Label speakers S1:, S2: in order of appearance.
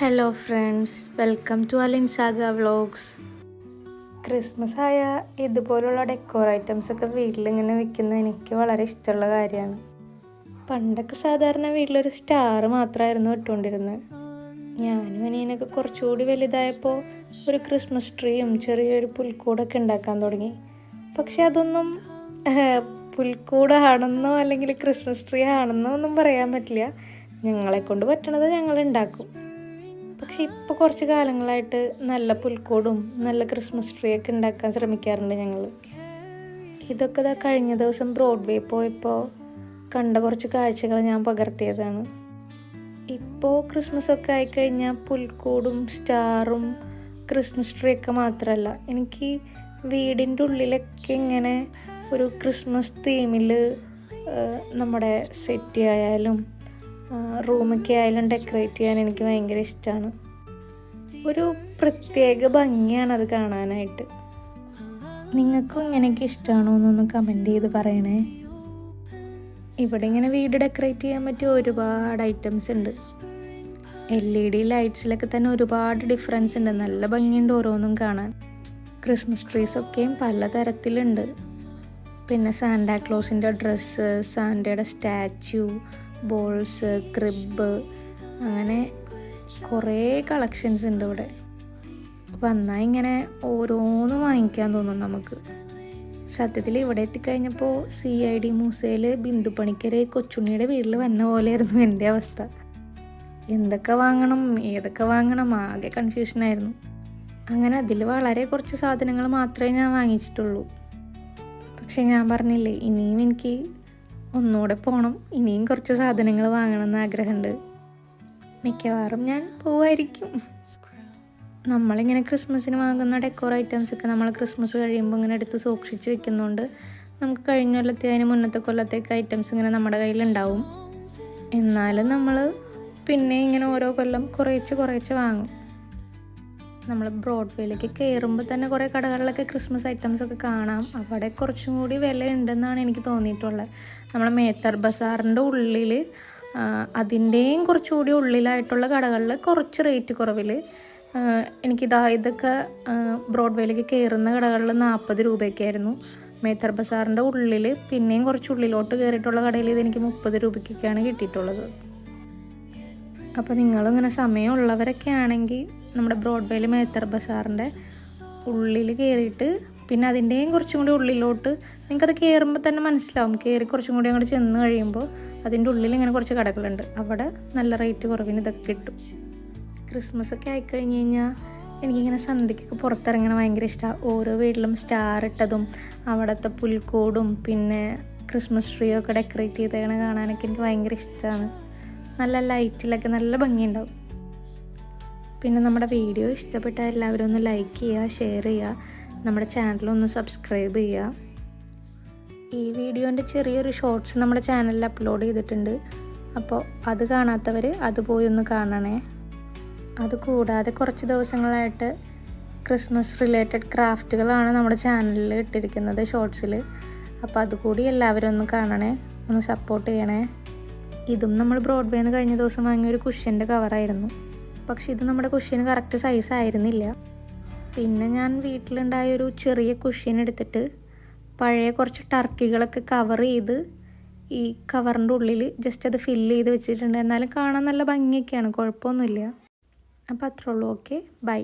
S1: Hello friends welcome to Alin Saga vlogs Christmas ആയ ഇതുപോലുള്ള decor items ഒക്കെ വീട്ടിലിങ്ങനെ വെക്കുന്നത് എനിക്ക് വളരെ ഇഷ്ടമുള്ള കാര്യമാണ്. പണ്ടൊക്കെ സാധാരണ വീട്ടിലൊരു സ്റ്റാർ മാത്രമായിരുന്നു ഇട്ടുകൊണ്ടിരുന്നത്. ഞാനും അനിയനൊക്കെ കുറച്ചുകൂടി വലുതായപ്പോൾ ഒരു ക്രിസ്മസ് ട്രീയും ചെറിയൊരു പുൽക്കൂടൊക്കെ ഉണ്ടാക്കാൻ തുടങ്ങി. പക്ഷെ അതൊന്നും പുൽക്കൂടാണെന്നോ അല്ലെങ്കിൽ ക്രിസ്മസ് ട്രീ ആണെന്നോ ഒന്നും പറയാൻ പറ്റില്ല. ഞങ്ങളെ കൊണ്ട് പറ്റണത് ഞങ്ങൾ ഉണ്ടാക്കും പക്ഷെ ഇപ്പോൾ കുറച്ച് കാലങ്ങളായിട്ട് നല്ല പുൽക്കൂടും നല്ല ക്രിസ്മസ് ട്രീ ഒക്കെ ഉണ്ടാക്കാൻ ശ്രമിക്കാറുണ്ട് ഞങ്ങൾ ഇതൊക്കെ ഇതാ കഴിഞ്ഞ ദിവസം ബ്രോഡ്വേ പോയപ്പോൾ കണ്ട കുറച്ച് കാഴ്ചകൾ ഞാൻ പകർത്തിയതാണ്. ഇപ്പോൾ ക്രിസ്മസ് ഒക്കെ ആയിക്കഴിഞ്ഞാൽ പുൽക്കൂടും സ്റ്റാറും ക്രിസ്മസ് ട്രീ ഒക്കെ മാത്രമല്ല എനിക്ക് വീടിന്റെ ഉള്ളിലൊക്കെ ഇങ്ങനെ ഒരു ക്രിസ്മസ് തീമിൽ നമ്മുടെ സെറ്റി ആയാലും റൂമൊക്കെ ആയാലും ഡെക്കറേറ്റ് ചെയ്യാൻ എനിക്ക് ഭയങ്കര ഇഷ്ടമാണ് ഒരു പ്രത്യേക ഭംഗിയാണ് അത് കാണാനായിട്ട്. നിങ്ങൾക്കും ഇങ്ങനെയൊക്കെ ഇഷ്ടമാണോ എന്നൊന്ന് കമന്റ് ചെയ്ത് പറയണേ. ഇവിടെ ഇങ്ങനെ വീട് ഡെക്കറേറ്റ് ചെയ്യാൻ പറ്റിയ ഒരുപാട് ഐറ്റംസ് ഉണ്ട്. എൽ ഇ ഡി ലൈറ്റ്സിലൊക്കെ തന്നെ ഒരുപാട് ഡിഫറൻസ് ഉണ്ട്. നല്ല ഭംഗിയുണ്ട് ഓരോന്നും കാണാൻ. ക്രിസ്മസ് ട്രീസ് ഒക്കെയും പല തരത്തിലുണ്ട് പിന്നെ സാന്റാക്ലോസിന്റെ ഡ്രസ്സ് സാന്റയുടെ സ്റ്റാച്യു ബോൾസ് ക്രിബ് അങ്ങനെ കുറേ കളക്ഷൻസ് ഉണ്ട് ഇവിടെ. വന്നാൽ ഇങ്ങനെ ഓരോന്നും വാങ്ങിക്കാൻ തോന്നും നമുക്ക്. സത്യത്തിൽ ഇവിടെ എത്തിക്കഴിഞ്ഞപ്പോൾ സി ഐ ഡി മൂസയിൽ ബിന്ദു പണിക്കരെ കൊച്ചുണ്ണിയുടെ വീട്ടിൽ വന്ന പോലെയായിരുന്നു എന്റെ അവസ്ഥ. എന്തൊക്കെ വാങ്ങണം ഏതൊക്കെ വാങ്ങണം ആകെ കൺഫ്യൂഷനായിരുന്നു അങ്ങനെ അതിൽ വളരെ കുറച്ച് സാധനങ്ങൾ മാത്രമേ ഞാൻ വാങ്ങിച്ചിട്ടുള്ളൂ. പക്ഷേ ഞാൻ പറഞ്ഞില്ലേ ഇനിയും എനിക്ക് ഒന്നുകൂടെ പോകണം ഇനിയും കുറച്ച് സാധനങ്ങൾ വാങ്ങണം എന്ന് ആഗ്രഹമുണ്ട് മിക്കവാറും ഞാൻ പോവായിരിക്കും. നമ്മളിങ്ങനെ ക്രിസ്മസിന് വാങ്ങുന്ന ഡെക്കോർ ഐറ്റംസ് ഒക്കെ നമ്മൾ ക്രിസ്മസ് കഴിയുമ്പോൾ ഇങ്ങനെ എടുത്ത് സൂക്ഷിച്ച് വെക്കുന്നതുകൊണ്ട് നമുക്ക് കഴിഞ്ഞ കൊല്ലത്തെ അതിന് മുന്നത്തെ കൊല്ലത്തേക്ക് ഐറ്റംസ് ഇങ്ങനെ നമ്മുടെ കയ്യിലുണ്ടാവും. എന്നാലും നമ്മൾ പിന്നെ ഇങ്ങനെ ഓരോ കൊല്ലം കുറേച്ച് കുറേച്ച് വാങ്ങും. നമ്മൾ ബ്രോഡ്വേയിലേക്ക് കയറുമ്പോൾ തന്നെ കുറേ കടകളിലൊക്കെ ക്രിസ്മസ് ഐറ്റംസ് ഒക്കെ കാണാം. അവിടെ കുറച്ചും കൂടി വില ഉണ്ടെന്നാണ് എനിക്ക് തോന്നിയിട്ടുള്ളത്. നമ്മൾ മേത്തർ ബസാറിന്റെ ഉള്ളിൽ അതിന്റെയും കുറച്ചുകൂടി ഉള്ളിലായിട്ടുള്ള കടകളിൽ കുറച്ച് റേറ്റ് കുറവിൽ എനിക്കിതാ ഇതൊക്കെ ബ്രോഡ്വേയിലേക്ക് കയറുന്ന കടകളിൽ നാൽപ്പത് രൂപയൊക്കെയായിരുന്നു. മേത്തർ ബസാറിന്റെ ഉള്ളിൽ പിന്നെയും കുറച്ച് ഉള്ളിലോട്ട് കയറിയിട്ടുള്ള കടയിൽ ഇതെനിക്ക് മുപ്പത് രൂപയ്ക്കൊക്കെയാണ് കിട്ടിയിട്ടുള്ളത്. അപ്പോൾ നിങ്ങളിങ്ങനെ സമയമുള്ളവരൊക്കെ ആണെങ്കിൽ നമ്മുടെ ബ്രോഡ്വേയിൽ മേത്തർ ബസാറിന്റെ ഉള്ളിൽ കയറിയിട്ട് പിന്നെ അതിന്റെയും കുറച്ചും കൂടി ഉള്ളിലോട്ട് നിങ്ങൾക്കത് കയറുമ്പോൾ തന്നെ മനസ്സിലാവും. കയറി കുറച്ചും കൂടി അങ്ങോട്ട് ചെന്ന് കഴിയുമ്പോൾ അതിന്റെ ഉള്ളിൽ ഇങ്ങനെ കുറച്ച് കടകളുണ്ട്. അവിടെ നല്ല റേറ്റ് കുറവിന് ഇതൊക്കെ കിട്ടും. ക്രിസ്മസ് ഒക്കെ ആയിക്കഴിഞ്ഞ് കഴിഞ്ഞാൽ എനിക്കിങ്ങനെ സന്ധ്യക്കൊക്കെ പുറത്തിറങ്ങണ ഭയങ്കര ഇഷ്ടമാണ് ഓരോ വീട്ടിലും സ്റ്റാർ ഇട്ടതും അവിടുത്തെ പുൽക്കോടും പിന്നെ ക്രിസ്മസ് ട്രീ ഒക്കെ ഡെക്കറേറ്റ് ചെയ്തേക്കണ കാണാനൊക്കെ എനിക്ക് ഭയങ്കര ഇഷ്ടമാണ് നല്ല ലൈറ്റിലൊക്കെ നല്ല ഭംഗിയുണ്ടാവും. പിന്നെ നമ്മുടെ വീഡിയോ ഇഷ്ടപ്പെട്ട എല്ലാവരും ഒന്ന് ലൈക്ക് ചെയ്യുക ഷെയർ ചെയ്യുക. നമ്മുടെ ചാനലൊന്ന് സബ്സ്ക്രൈബ് ചെയ്യുക. ഈ വീഡിയോന്റെ ചെറിയൊരു ഷോർട്സ് നമ്മുടെ ചാനലിൽ അപ്ലോഡ് ചെയ്തിട്ടുണ്ട്. അപ്പോൾ അത് കാണാത്തവർ അത് പോയി ഒന്ന് കാണണേ. അത് കൂടാതെ കുറച്ച് ദിവസങ്ങളായിട്ട് ക്രിസ്മസ് റിലേറ്റഡ് ക്രാഫ്റ്റുകളാണ് നമ്മുടെ ചാനലിൽ ഇട്ടിരിക്കുന്നത് ഷോർട്സിൽ അപ്പോൾ അതുകൂടി എല്ലാവരും ഒന്ന് കാണണേ ഒന്ന് സപ്പോർട്ട് ചെയ്യണേ. ഇതും നമ്മൾ ബ്രോഡ്വേന്ന് കഴിഞ്ഞ ദിവസം വാങ്ങിയ ഒരു കുഷ്യന്റെ കവറായിരുന്നു പക്ഷെ ഇത് നമ്മുടെ കുഷ്യന് കറക്റ്റ് സൈസ് ആയിരുന്നില്ല. പിന്നെ ഞാൻ വീട്ടിലുണ്ടായ ഒരു ചെറിയ കുഷ്യൻ എടുത്തിട്ട് പഴയ കുറച്ച് ടർക്കികളൊക്കെ കവർ ചെയ്ത് ഈ കവറിന്റെ ഉള്ളിൽ ജസ്റ്റ് അത് ഫില്ല് ചെയ്ത് വെച്ചിട്ടുണ്ട്. എന്നാലും കാണാൻ നല്ല ഭംഗിയൊക്കെയാണ്. കുഴപ്പമൊന്നുമില്ല. അപ്പോൾ അത്രേ ഉള്ളൂ. Okay bye